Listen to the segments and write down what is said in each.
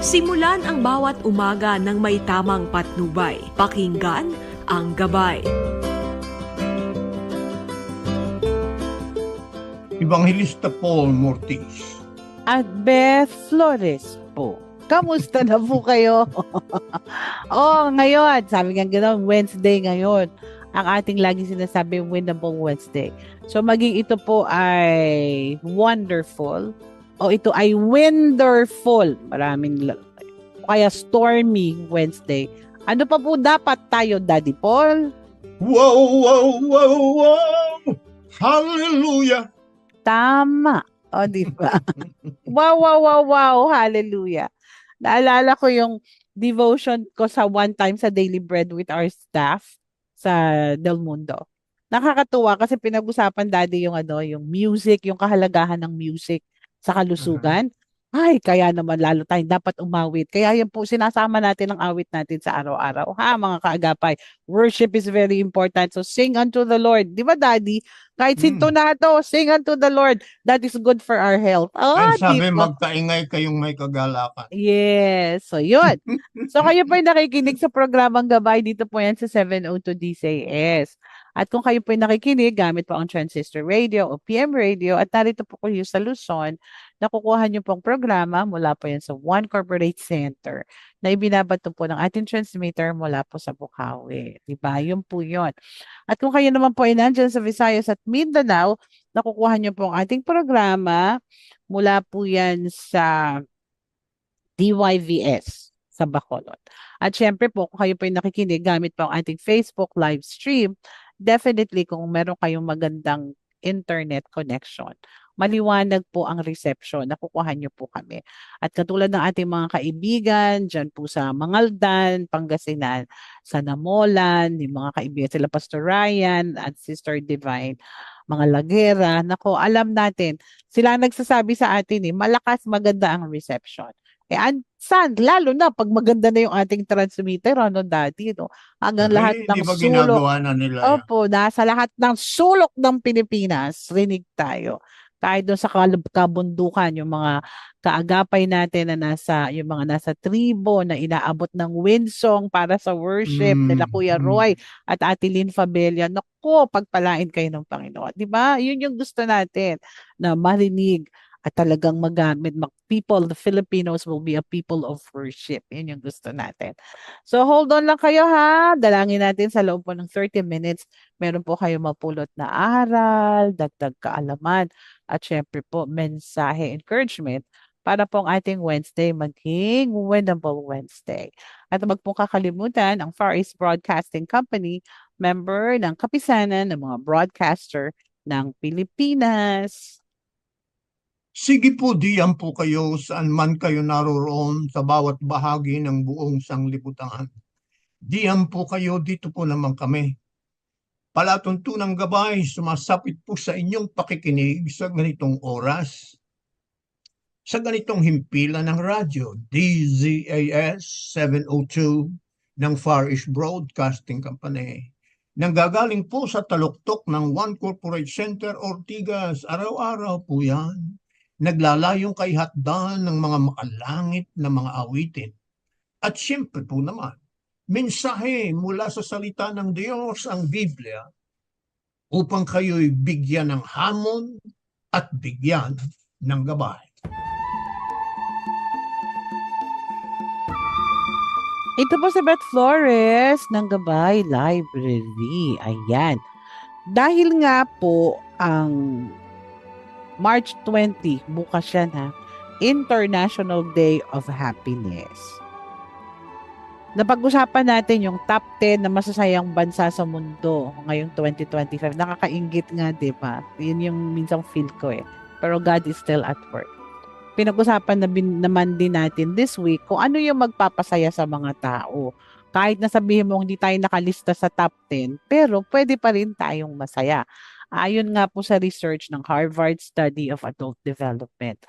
Simulan ang bawat umaga ng may tamang patnubay. Pakinggan ang gabay. Evangelista Paul Mortis. At Beth Flores po. Kamusta na po kayo? oh, ngayon, sabi nga gano'n, Wednesday ngayon. Ang ating lagi sinasabi, Winnable Wednesday. So, maging ito po ay wonderful o ito ay wonderful. Maraming kaya stormy Wednesday. Ano pa po dapat tayo, Daddy Paul? Wow, wow, wow, wow! Hallelujah! Tama. O, di ba? wow, wow, wow, wow. Hallelujah. Naalala ko yung devotion ko sa one time sa Daily Bread with our staff sa Del Mundo. Nakakatuwa kasi pinag-usapan daddy yung ano, yung music, yung kahalagahan ng music sa kalusugan. Ay, kaya naman lalo tayong dapat umawit. Kaya yan po, sinasama natin ang awit natin sa araw-araw. Ha, mga kaagapay. Worship is very important. So, sing unto the Lord. Di ba, Daddy? Kahit Mm. sintonato, sing unto the Lord. That is good for our health. Oh, Ay, sabi, di ba? magkaingay kayong may kagalakan. Yes. So, yun. So, kayo po ay nakikinig sa programang Gabay. Dito po yan sa 702 DCS. At kung kayo po ay nakikinig, gamit po ang transistor radio o PM radio at narito po kayo sa Luzon, nakukuha niyo pong programa mula po yan sa One Corporate Center na ibinabato po ng ating transmitter mula po sa Bukawi. Diba? Yun po yun. At kung kayo naman po ay nandyan sa Visayas at Mindanao, nakukuha niyo po ang ating programa mula po yan sa DYVS sa Bacolod. At syempre po, kung kayo po ay nakikinig gamit po ang ating Facebook live stream, definitely kung meron kayong magandang internet connection, maliwanag po ang reception, nakukuha niyo po kami. At katulad ng ating mga kaibigan, dyan po sa Mangaldan, Pangasinan, sa Namolan, yung mga kaibigan sila Pastor Ryan at Sister Divine, mga lagera, nako, alam natin, sila nagsasabi sa atin eh, malakas maganda ang reception. Eh, an, saan? Lalo na pag maganda na yung ating transmitter, ano dati, no? Hanggang lahat Ay, ng sulok. na nila yan? Opo, nasa lahat ng sulok ng Pilipinas, rinig tayo. Kahit doon sa kabundukan, yung mga kaagapay natin na nasa, yung mga nasa tribo na inaabot ng windsong para sa worship Mm, nila Kuya mm. Roy at Ate Lynn Fabella. Naku, pagpalain kayo ng Panginoon. Di ba? Yun yung gusto natin na marinig at talagang magamit. Mag people, the Filipinos will be a people of worship. Yun yung gusto natin. So hold on lang kayo ha. Dalangin natin sa loob po ng 30 minutes. Meron po kayo mapulot na aral, dagdag kaalaman, at syempre po mensahe, encouragement para po ang ating Wednesday maging Winnable Wednesday. At wag pong kakalimutan ang Far East Broadcasting Company, member ng kapisanan ng mga broadcaster ng Pilipinas. Sige po, diyan po kayo saan man kayo naroroon sa bawat bahagi ng buong sanglibutan. Diyan po kayo, dito po naman kami. Palatuntunang gabay, sumasapit po sa inyong pakikinig sa ganitong oras. Sa ganitong himpilan ng radyo, DZAS 702 ng Far East Broadcasting Company. Nanggagaling po sa taluktok ng One Corporate Center Ortigas, araw-araw po yan naglalayong kay hatdan ng mga makalangit na mga awitin. At siyempre po naman, mensahe mula sa salita ng Diyos ang Biblia upang kayo'y bigyan ng hamon at bigyan ng gabay. Ito po si Beth Flores ng Gabay Library. Ayan. Dahil nga po ang March 20, bukas yan ha, International Day of Happiness. Napag-usapan natin yung top 10 na masasayang bansa sa mundo ngayong 2025. Nakakaingit nga, di ba? Yun yung minsan feel ko eh. Pero God is still at work. Pinag-usapan na bin, naman din natin this week kung ano yung magpapasaya sa mga tao. Kahit na sabihin mo hindi tayo nakalista sa top 10, pero pwede pa rin tayong masaya. Ayon nga po sa research ng Harvard Study of Adult Development.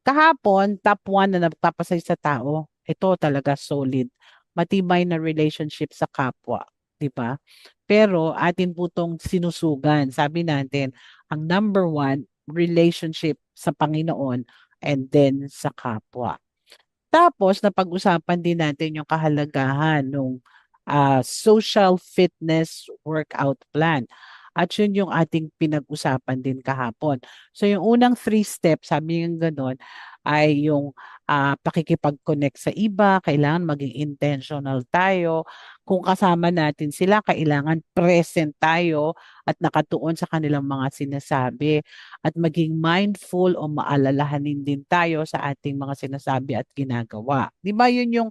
Kahapon, top 1 na nagpapasaya sa tao, ito talaga solid. Matibay na relationship sa kapwa, 'di ba? Pero atin po tong sinusugan. Sabi natin, ang number one, relationship sa Panginoon and then sa kapwa. Tapos napag-usapan din natin yung kahalagahan ng social fitness workout plan. At yun yung ating pinag-usapan din kahapon. So yung unang three steps, sabi ng ganon, ay yung ah, pakikipag-connect sa iba, kailangan maging intentional tayo. Kung kasama natin sila, kailangan present tayo at nakatuon sa kanilang mga sinasabi. At maging mindful o maalalahanin din tayo sa ating mga sinasabi at ginagawa. Di ba yun yung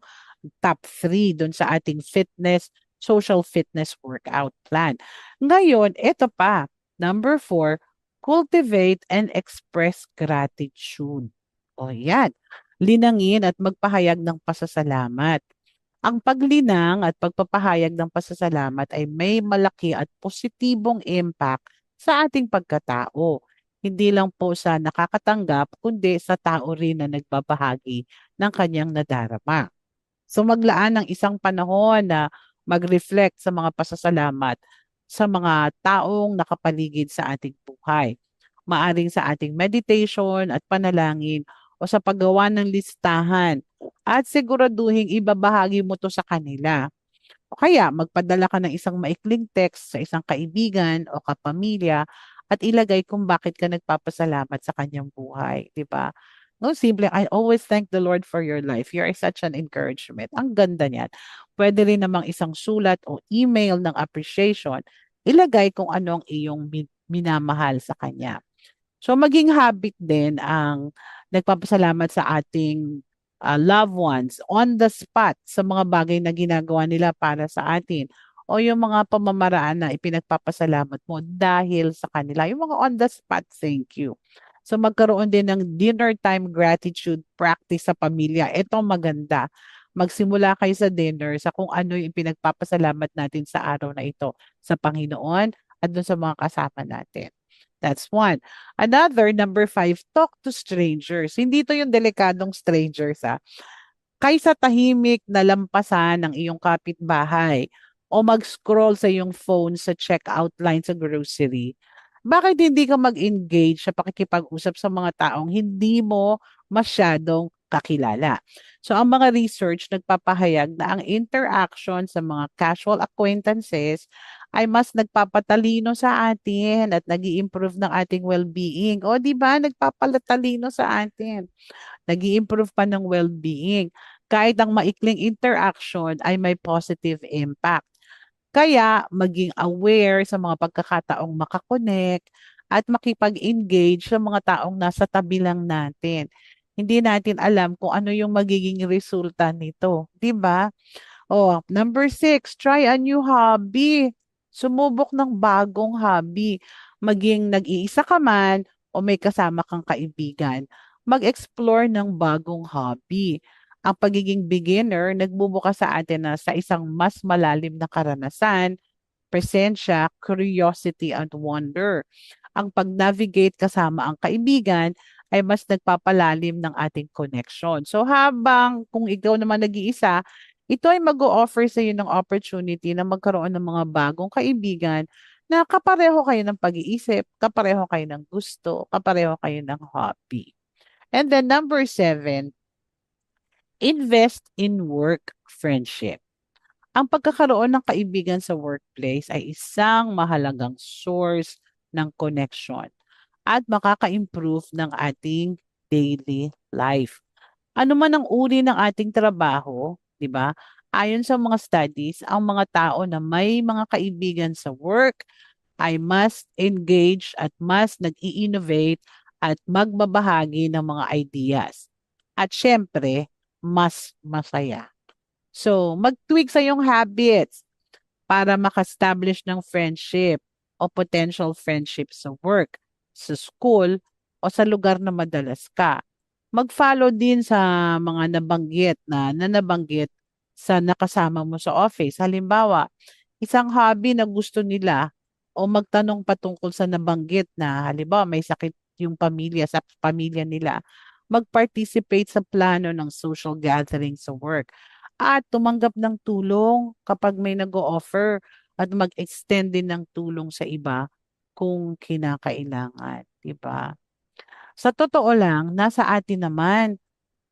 top three doon sa ating fitness, social fitness workout plan. Ngayon, ito pa. Number four, cultivate and express gratitude. O yan, linangin at magpahayag ng pasasalamat. Ang paglinang at pagpapahayag ng pasasalamat ay may malaki at positibong impact sa ating pagkatao. Hindi lang po sa nakakatanggap, kundi sa tao rin na nagbabahagi ng kanyang nadarama. So maglaan ng isang panahon na mag-reflect sa mga pasasalamat sa mga taong nakapaligid sa ating buhay. Maaring sa ating meditation at panalangin o sa paggawa ng listahan at siguraduhin ibabahagi mo to sa kanila. O kaya magpadala ka ng isang maikling text sa isang kaibigan o kapamilya at ilagay kung bakit ka nagpapasalamat sa kanyang buhay, di ba? No, simple, I always thank the Lord for your life. You are such an encouragement. Ang ganda niyan. Pwede rin namang isang sulat o email ng appreciation. Ilagay kung ano ang iyong min- minamahal sa kanya. So maging habit din ang nagpapasalamat sa ating uh, loved ones on the spot sa mga bagay na ginagawa nila para sa atin o yung mga pamamaraan na ipinagpapasalamat mo dahil sa kanila. Yung mga on the spot thank you. So magkaroon din ng dinner time gratitude practice sa pamilya. Ito maganda. Magsimula kayo sa dinner sa kung ano yung pinagpapasalamat natin sa araw na ito sa Panginoon at dun sa mga kasama natin. That's one. Another, number five, talk to strangers. Hindi to yung delikadong strangers ha. Kaysa tahimik na lampasan ng iyong kapitbahay o mag-scroll sa iyong phone sa checkout line sa grocery, bakit hindi ka mag-engage sa pakikipag-usap sa mga taong hindi mo masyadong kakilala? So ang mga research nagpapahayag na ang interaction sa mga casual acquaintances ay mas nagpapatalino sa atin at nag improve ng ating well-being. O di ba nagpapatalino sa atin. nag improve pa ng well-being. Kahit ang maikling interaction ay may positive impact. Kaya maging aware sa mga pagkakataong makakonect at makipag-engage sa mga taong nasa tabi lang natin. Hindi natin alam kung ano yung magiging resulta nito. Di ba? Oh, number six, try a new hobby. Sumubok ng bagong hobby. Maging nag-iisa ka man o may kasama kang kaibigan. Mag-explore ng bagong hobby ang pagiging beginner nagbubukas sa atin na sa isang mas malalim na karanasan, presensya, curiosity, and wonder. Ang pag-navigate kasama ang kaibigan ay mas nagpapalalim ng ating connection. So habang kung ikaw naman nag-iisa, ito ay mag-o-offer sa iyo ng opportunity na magkaroon ng mga bagong kaibigan na kapareho kayo ng pag-iisip, kapareho kayo ng gusto, kapareho kayo ng hobby. And then number seven, invest in work friendship. Ang pagkakaroon ng kaibigan sa workplace ay isang mahalagang source ng connection at makaka-improve ng ating daily life. Ano man ang uri ng ating trabaho, 'di ba? Ayon sa mga studies, ang mga tao na may mga kaibigan sa work ay mas engaged at mas nag-i-innovate at magbabahagi ng mga ideas. At syempre, mas masaya. So, mag-tweak sa iyong habits para maka-establish ng friendship o potential friendship sa work, sa school, o sa lugar na madalas ka. Mag-follow din sa mga nabanggit na, na nabanggit sa nakasama mo sa office. Halimbawa, isang hobby na gusto nila o magtanong patungkol sa nabanggit na halimbawa may sakit yung pamilya sa pamilya nila mag-participate sa plano ng social gathering sa work at tumanggap ng tulong kapag may nag-o-offer at mag-extend din ng tulong sa iba kung kinakailangan, di ba? Sa totoo lang, nasa atin naman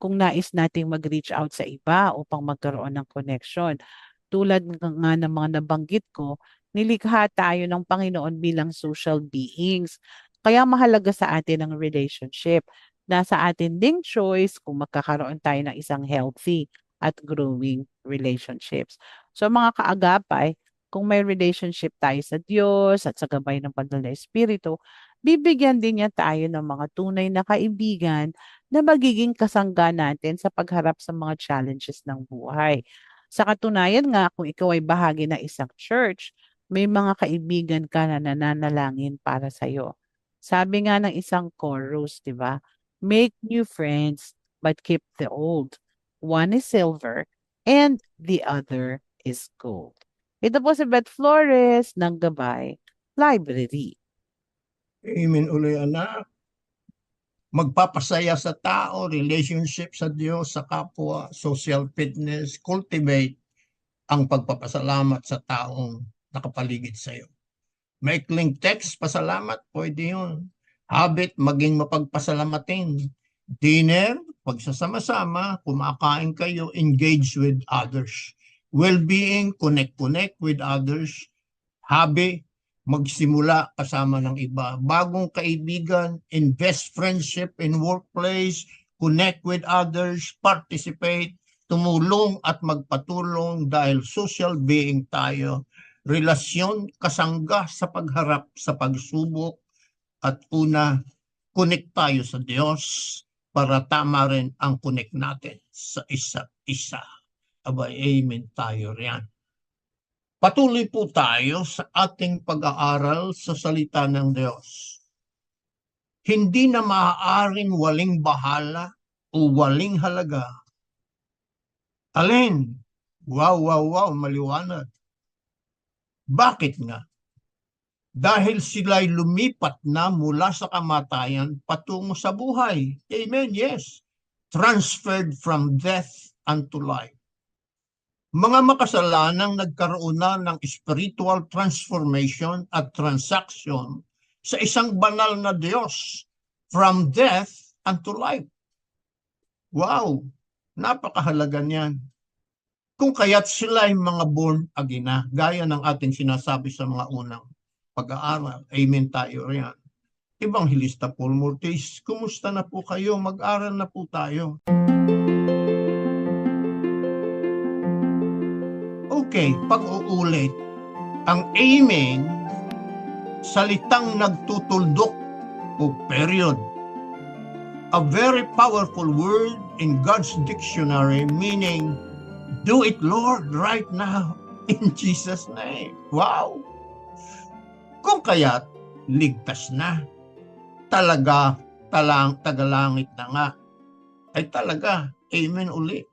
kung nais nating mag-reach out sa iba upang magkaroon ng connection. Tulad ng- nga ng mga nabanggit ko, nilikha tayo ng Panginoon bilang social beings. Kaya mahalaga sa atin ang relationship. Nasa atin ding choice kung magkakaroon tayo ng isang healthy at growing relationships. So mga kaagapay, kung may relationship tayo sa Diyos at sa gabay ng na Espiritu, bibigyan din niya tayo ng mga tunay na kaibigan na magiging kasangga natin sa pagharap sa mga challenges ng buhay. Sa katunayan nga, kung ikaw ay bahagi ng isang church, may mga kaibigan ka na nananalangin para sa'yo. Sabi nga ng isang chorus, di ba? Make new friends, but keep the old. One is silver, and the other is gold. Ito po si Beth Flores ng Gabay Library. Amen uli anak. Magpapasaya sa tao, relationship sa Diyos, sa kapwa, social fitness, cultivate ang pagpapasalamat sa taong nakapaligid sa iyo. Maikling text, pasalamat, pwede yun. Habit, maging mapagpasalamatin. Dinner, pagsasama-sama, kumakain kayo, engage with others. Well-being, connect-connect with others. Hobby, magsimula kasama ng iba. Bagong kaibigan, invest friendship in workplace, connect with others, participate, tumulong at magpatulong dahil social being tayo. Relasyon kasangga sa pagharap sa pagsubok at una, connect tayo sa Diyos para tama rin ang connect natin sa isa't isa. Aba, amen tayo riyan. Patuloy po tayo sa ating pag-aaral sa salita ng Diyos. Hindi na maaaring waling bahala o waling halaga. Alin? Wow, wow, wow, maliwanag. Bakit nga? Dahil sila'y lumipat na mula sa kamatayan patungo sa buhay. Amen, yes. Transferred from death unto life mga makasalanang nagkaroon na ng spiritual transformation at transaction sa isang banal na Diyos from death unto life. Wow! Napakahalaga niyan. Kung kaya't sila ay mga born again na, gaya ng ating sinasabi sa mga unang pag-aaral. Amen tayo riyan. Evangelista Paul Mortis, kumusta na po kayo? Mag-aral na po tayo. Okay, pag-uulit. Ang amen, salitang nagtutuldok o period. A very powerful word in God's dictionary meaning, do it Lord right now in Jesus name. Wow! Kung kaya't ligtas na. Talaga, talang, tagalangit na nga. Ay talaga, amen uli.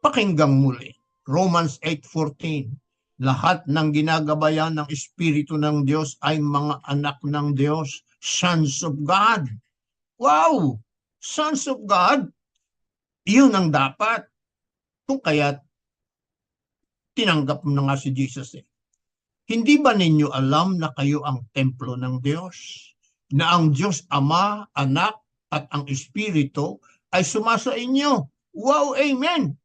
Pakinggang muli. Romans 8.14 Lahat ng ginagabayan ng Espiritu ng Diyos ay mga anak ng Diyos, sons of God. Wow! Sons of God? Iyon ang dapat. Kung kaya tinanggap na nga si Jesus eh. Hindi ba ninyo alam na kayo ang templo ng Diyos? Na ang Diyos Ama, Anak, at ang Espiritu ay sumasa inyo. Wow! Amen!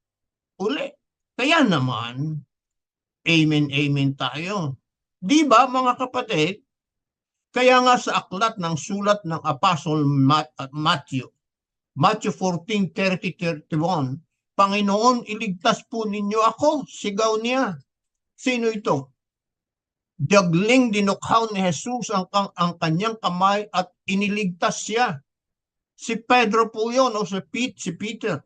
Uli. Kaya naman, amen, amen tayo. Di ba mga kapatid? Kaya nga sa aklat ng sulat ng Apostle Matthew, Matthew 14, 30, 31, Panginoon, iligtas po ninyo ako, sigaw niya. Sino ito? Dagling dinukhaw ni Jesus ang, ang kanyang kamay at iniligtas siya. Si Pedro po yun o si, Pete, si Peter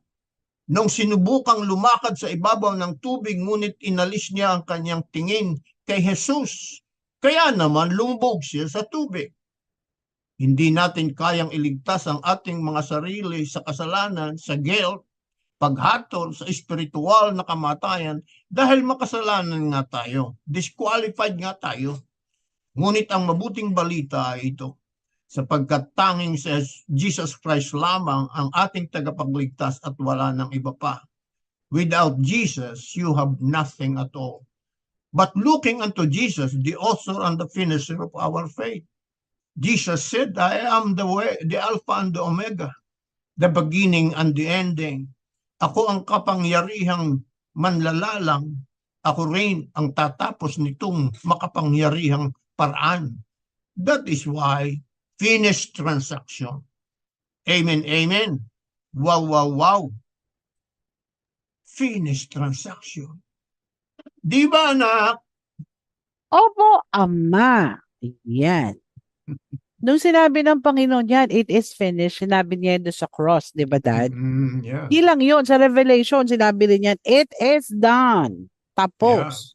nung sinubukang lumakad sa ibabaw ng tubig ngunit inalis niya ang kanyang tingin kay Jesus. Kaya naman lumubog siya sa tubig. Hindi natin kayang iligtas ang ating mga sarili sa kasalanan, sa guilt, paghatol, sa espiritual na kamatayan dahil makasalanan nga tayo. Disqualified nga tayo. Ngunit ang mabuting balita ay ito sapagkat tanging sa Jesus Christ lamang ang ating tagapagligtas at wala ng iba pa. Without Jesus, you have nothing at all. But looking unto Jesus, the author and the finisher of our faith, Jesus said, I am the way, the Alpha and the Omega, the beginning and the ending. Ako ang kapangyarihang manlalalang. Ako rin ang tatapos nitong makapangyarihang paraan. That is why finished transaction. Amen, amen. Wow, wow, wow. Finished transaction. Di ba anak? Opo, Ama. Yan. Nung sinabi ng Panginoon yan, it is finished, sinabi niya doon sa cross, di ba, Dad? Mm, yeah. Di lang yun, sa Revelation, sinabi rin yan, it is done. Tapos.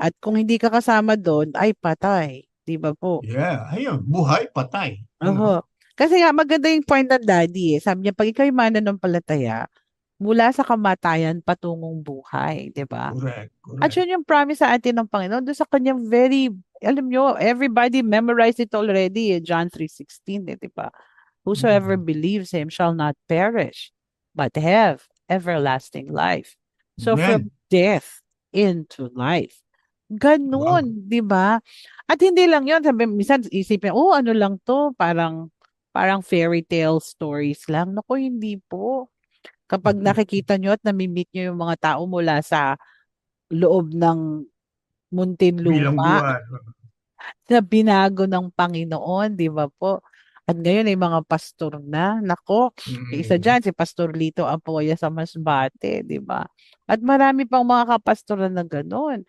At kung hindi ka kasama doon, ay patay. Di ba po? Yeah, ayun, buhay, patay. Oo. Kasi nga, maganda yung point ng daddy eh. Sabi niya, pag ikaw'y mananampalataya, mula sa kamatayan patungong buhay, di ba? Correct, At correct. yun yung promise sa atin ng Panginoon doon sa kanyang very, alam nyo, everybody memorized it already, eh, John 3.16, eh, di ba? Whosoever Mhm. believes him shall not perish, but have everlasting life. So from Amen. death into life. Ganun, di ba? At hindi lang yun, sabi, minsan isipin, oh, ano lang to, parang, parang fairy tale stories lang. Naku, hindi po. Kapag nakikita nyo at nami-meet nyo yung mga tao mula sa loob ng Muntinlupa na binago ng Panginoon, di ba po? At ngayon ay mga pastor na. Nako, yung isa dyan, si Pastor Lito Apoya sa Masbate, di ba? At marami pang mga kapastoran na gano'n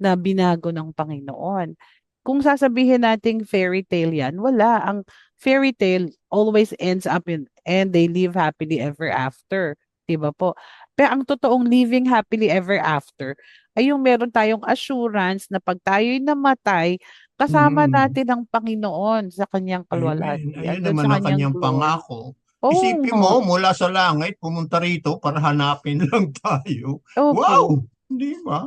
na binago ng Panginoon. Kung sasabihin nating fairy tale yan, wala. Ang fairy tale always ends up in, and they live happily ever after. Di ba po? Pero ang totoong living happily ever after ay yung meron tayong assurance na pag tayo'y namatay, kasama Mm. natin ang Panginoon sa kanyang kalwalhatian, Ayun doon naman sa ang kanyang kanyang pangako. Oo Isipin mo, mula sa langit, pumunta rito para hanapin lang tayo. Opo. Wow! Di ba?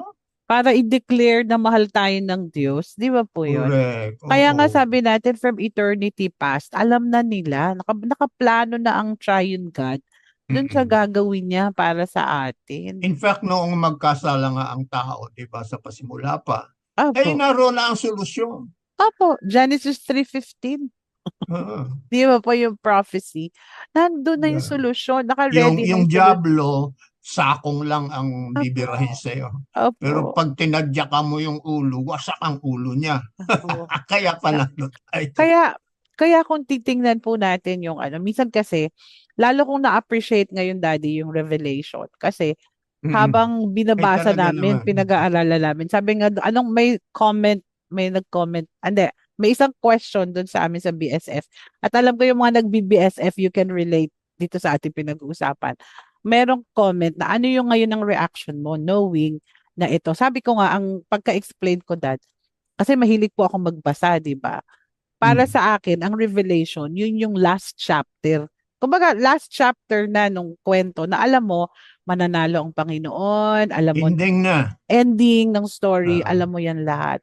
Para i-declare na mahal tayo ng Diyos. Di ba po yun? Correct. Kaya nga Oo. sabi natin from eternity past, alam na nila, naka, nakaplano na ang triune God dun sa gagawin niya para sa atin. In fact, noong magkasala nga ang tao, di ba, sa pasimula pa, Opo. ay naroon na ang solusyon. Opo. Genesis 3.15. Ah. Di ba po yung prophecy? Nandun na yung solusyon. yung, Naka-ready na yung yung. Diablo, sakong lang ang bibirahin sa'yo. Opo. Pero pag tinadyakan mo yung ulo, wasak ang ulo niya. Kaya panalo tayo. Kaya, kaya kung titingnan po natin yung ano, minsan kasi, lalo kong na-appreciate ngayon, Daddy, yung revelation. Kasi, habang binabasa namin, naman. pinag-aaralan namin, sabi nga, anong may comment, may nag-comment, ande, may isang question doon sa amin sa BSF. At alam ko yung mga nag-BSF, you can relate dito sa ating pinag-uusapan. Merong comment na ano yung ngayon ang reaction mo knowing na ito. Sabi ko nga, ang pagka-explain ko dad, kasi mahilig po ako magbasa, di ba? Para Mm. sa akin, ang revelation, yun yung last chapter. Kumbaga, last chapter na nung kwento na alam mo, mananalo ang Panginoon, alam mo, Ending na. ending ng story, Ah. alam mo yan lahat.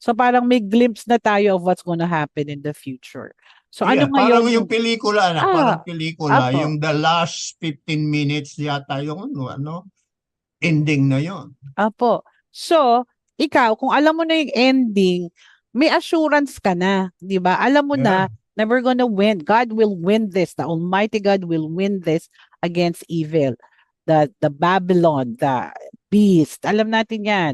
So parang may glimpse na tayo of what's gonna happen in the future. So Yeah, ano ngayon? parang yung pelikula na, Ah, parang pelikula, apo. yung the last 15 minutes yata yung ano, ano, ending na yon. Apo. So, ikaw, kung alam mo na yung ending, may assurance ka na, di ba? Alam mo na na we're gonna win. God will win this. The Almighty God will win this against evil. The, the Babylon, the beast. Alam natin yan.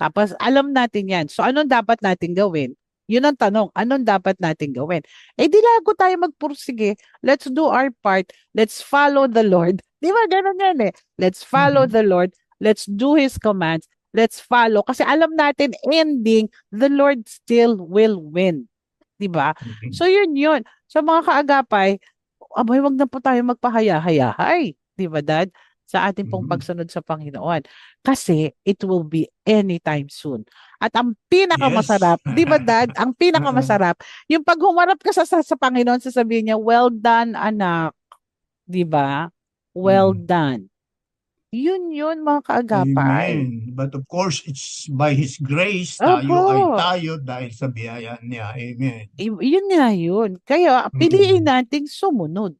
Tapos, alam natin yan. So, anong dapat natin gawin? Yun ang tanong. Anong dapat natin gawin? Eh, di lago tayo magpursige. Let's do our part. Let's follow the Lord. Di ba? Ganun yan eh. Let's follow Mhm. the Lord. Let's do His commands. Let's follow. Kasi alam natin, ending, the Lord still will win. Di ba? So yun yun. So mga kaagapay, abay, wag na po tayo magpahaya-hayahay. Di ba, Dad? Sa ating pong Mhm. pagsunod sa Panginoon. Kasi it will be anytime soon. At ang pinakamasarap, Yes. di ba, Dad? Ang pinakamasarap, yung pag humarap ka sa, sa, sa Panginoon, sasabihin niya, well done, anak. Di ba? Well Mhm. done. Yun yun, mga kaagapay. Amen. But of course, it's by His grace, tayo Opo. ay tayo dahil sa biyaya niya. Amen. Y- yun nga yun. Kaya piliin nating sumunod.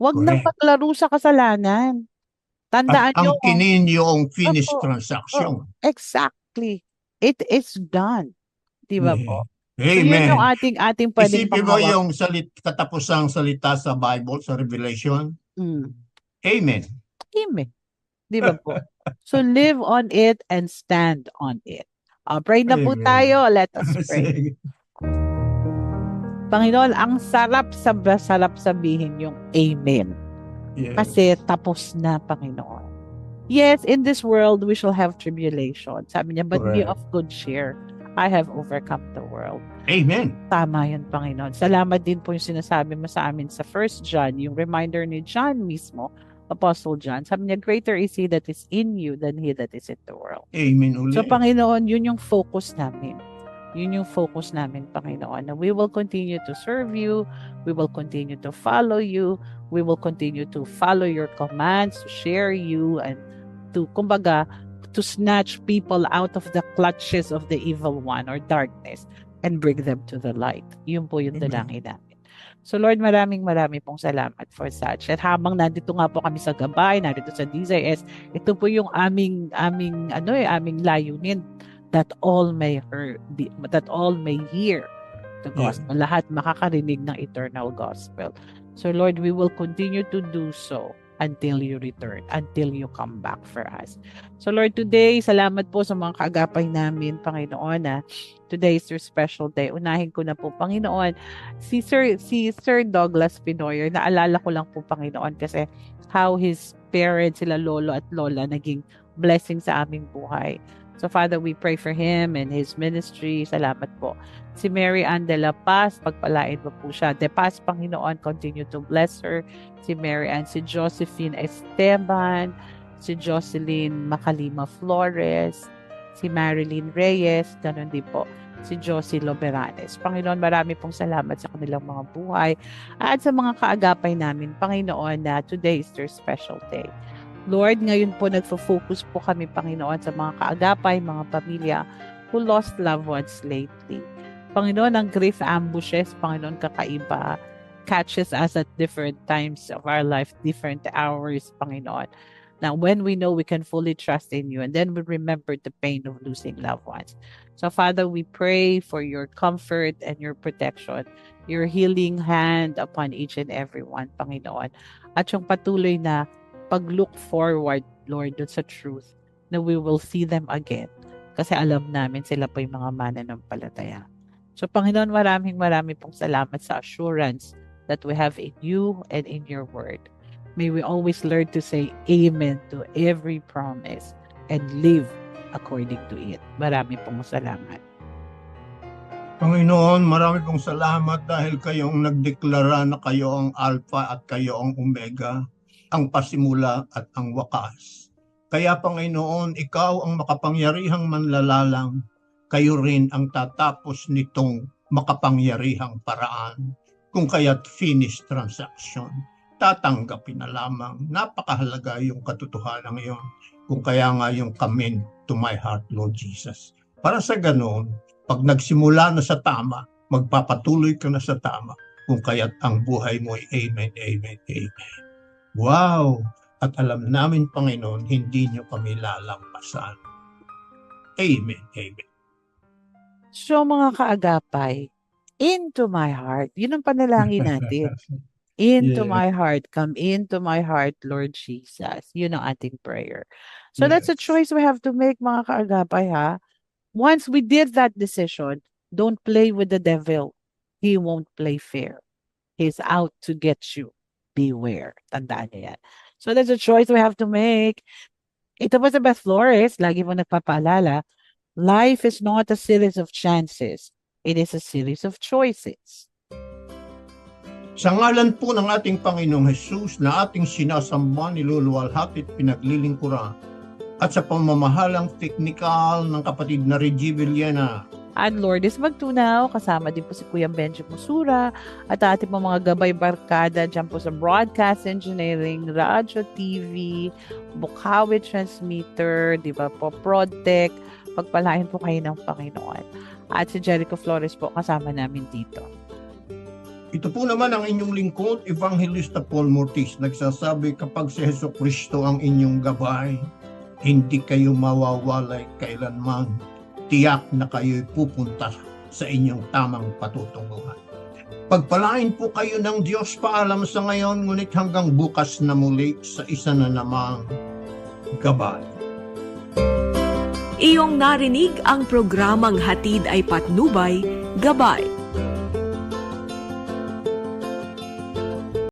Huwag nang maglaro sa kasalanan. Tandaan At ang nyo, kinin yung finished Opo. transaction. exactly. It is done. Di ba po? So, yun Amen. yung ating, ating pwedeng Isipin mo yung salit, katapusang salita sa Bible, sa Revelation. Mm. Amen. Amen. Di ba po? So live on it and stand on it. Uh, pray na po Amen. tayo. Let us pray. Panginoon, ang sarap sa sarap sabihin yung amen. Yes. Kasi tapos na, Panginoon. Yes, in this world we shall have tribulation. Sabi niya, but be Correct. of good cheer. I have overcome the world. Amen. Tama yun, Panginoon. Salamat din po yung sinasabi mo sa amin sa 1 John, yung reminder ni John mismo, Apostle John. Sabi niya, greater is he that is in you than he that is in the world. Amen ulit. So, Panginoon, yun yung focus namin. Yun yung focus namin, Panginoon, na we will continue to serve you, we will continue to follow you, we will continue to follow your commands, to share you, and to, kumbaga, to snatch people out of the clutches of the evil one or darkness and bring them to the light. Yun po yung dalangin namin. So Lord, maraming maraming pong salamat for such. At habang nandito nga po kami sa gabay, nandito sa DZS, ito po yung aming aming ano eh, aming layunin that all may hear, that all may hear the Yeah. gospel. Lahat makakarinig ng eternal gospel. So Lord, we will continue to do so until you return, until you come back for us. So Lord, today, salamat po sa mga kaagapay namin, Panginoon, na today is your special day. Unahin ko na po, Panginoon, si Sir, si Sir Douglas Pinoyer, naalala ko lang po, Panginoon, kasi how his parents, sila lolo at lola, naging blessing sa aming buhay. So Father, we pray for him and his ministry. Salamat po. Si Mary Ann de la Paz, pagpalain mo po siya. De Paz, Panginoon, continue to bless her. Si Mary Ann, si Josephine Esteban, si Jocelyn Macalima Flores, si Marilyn Reyes, ganun din po si Josie Loberanes. Panginoon, marami pong salamat sa kanilang mga buhay at sa mga kaagapay namin, Panginoon, na today is their special day. Lord, ngayon po nagfo-focus po kami, Panginoon, sa mga kaagapay, mga pamilya who lost loved ones lately. Panginoon, ang grief ambushes, Panginoon, kakaiba, catches us at different times of our life, different hours, Panginoon. Now, when we know we can fully trust in you, and then we remember the pain of losing loved ones. So, Father, we pray for your comfort and your protection, your healing hand upon each and every one, Panginoon. At yung patuloy na pag-look forward, Lord, dun sa truth, na we will see them again. Kasi alam namin sila po yung mga mananampalataya. So, Panginoon, maraming maraming pong salamat sa assurance that we have in you and in your word. May we always learn to say amen to every promise and live according to it. Marami pong salamat. Panginoon, marami pong salamat dahil kayong nagdeklara na kayo ang Alpha at kayo ang Omega, ang pasimula at ang wakas. Kaya Panginoon, ikaw ang makapangyarihang manlalalang, kayo rin ang tatapos nitong makapangyarihang paraan. Kung kaya't finish transaction, tatanggapin na lamang. Napakahalaga yung katotohanan yon. Kung kaya nga yung come to my heart, Lord Jesus. Para sa ganoon, pag nagsimula na sa tama, magpapatuloy ka na sa tama. Kung kaya't ang buhay mo ay amen, amen, amen. Wow! At alam namin, Panginoon, hindi niyo kami lalampasan. Amen, amen. So mga kaagapay, into my heart. Yun ang panalangin natin. Into Yes. my heart. Come into my heart, Lord Jesus. Yun ang ating prayer. So that's a Yes. choice we have to make, mga kaagapay, ha? Once we did that decision, don't play with the devil. He won't play fair. He's out to get you. Beware. Tandaan niyo yan. So that's a choice we have to make. Ito po sa Beth Flores, lagi mo nagpapaalala, life is not a series of chances. It is a series of choices. Sa ngalan po ng ating Panginoong Jesus na ating sinasamba, niluluwalhati at pinaglilingkuran at sa pamamahalang teknikal ng kapatid na Reggie Villena, And Lourdes Magtunaw, kasama din po si Kuya Benji Musura at ating po mga gabay barkada dyan po sa Broadcast Engineering, Radio TV, Bukawi Transmitter, di ba po, Prodtech, pagpalain po kayo ng Panginoon. At si Jericho Flores po kasama namin dito. Ito po naman ang inyong lingkod, Evangelista Paul Mortis, nagsasabi kapag si Heso Kristo ang inyong gabay, hindi kayo mawawalay kailanman. Tiyak na kayo'y pupunta sa inyong tamang patutunguhan. Pagpalain po kayo ng Diyos paalam sa ngayon, ngunit hanggang bukas na muli sa isa na namang gabay. Iyong narinig ang programang Hatid ay Patnubay, Gabay